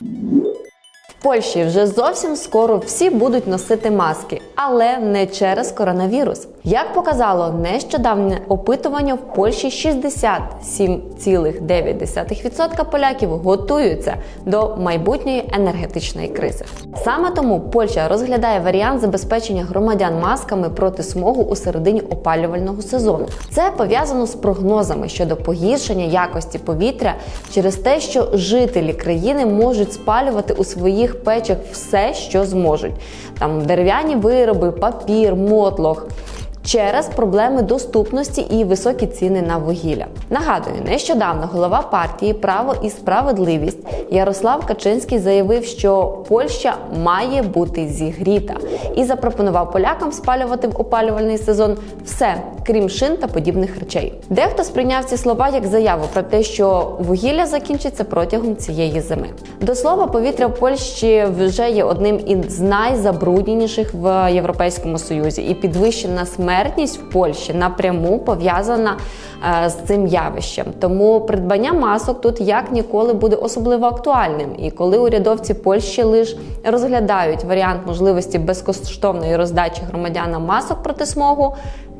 В Польщі вже зовсім скоро всі будуть носити маски, але не через коронавірус. Як показало нещодавнє опитування, в Польщі 67,9% поляків готуються до майбутньої енергетичної кризи. Саме тому Польща розглядає варіант забезпечення громадян масками проти смогу у середині опалювального сезону. Це пов'язано з прогнозами щодо погіршення якості повітря через те, що жителі країни можуть спалювати у своїх печах все, що зможуть: там дерев'яні вироби, папір, мотлох. Через проблеми доступності і високі ціни на вугілля. Нагадую, нещодавно голова партії Право і справедливість Ярослав Качинський заявив, що Польща має бути зігріта і запропонував полякам спалювати в опалювальний сезон все, крім шин та подібних речей. Дехто сприйняв ці слова як заяву про те, що вугілля закінчиться протягом цієї зими. До слова, повітря в Польщі вже є одним із найзабрудненіших в Європейському Союзі, і підвищена смертність в Польщі напряму пов'язана е, з цим явищем. Тому придбання масок тут як ніколи буде особливо актуальним. І коли урядовці Польщі лише розглядають варіант можливості безкоштовної роздачі громадянам масок проти смогу.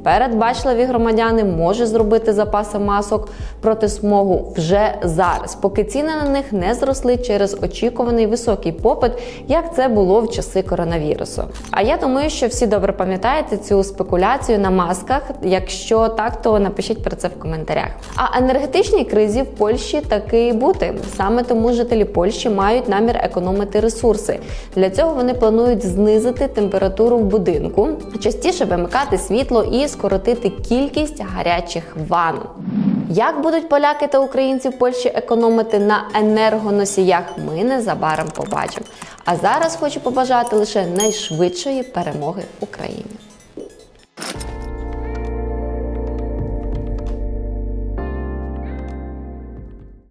Передбачливі громадяни можуть зробити запаси масок проти смогу вже зараз, поки ціни на них не зросли через очікуваний високий попит, як це було в часи коронавірусу. А я думаю, що всі добре пам'ятаєте цю спекуляцію на масках. Якщо так, то напишіть про це в коментарях. А енергетичній кризі в Польщі таки і бути. Саме тому жителі Польщі мають намір економити ресурси. Для цього вони планують знизити температуру в будинку, частіше вимикати світло і скоротити кількість гарячих ванн. Як будуть поляки та українці в Польщі економити на енергоносіях, ми незабаром побачимо. А зараз хочу побажати лише найшвидшої перемоги Україні.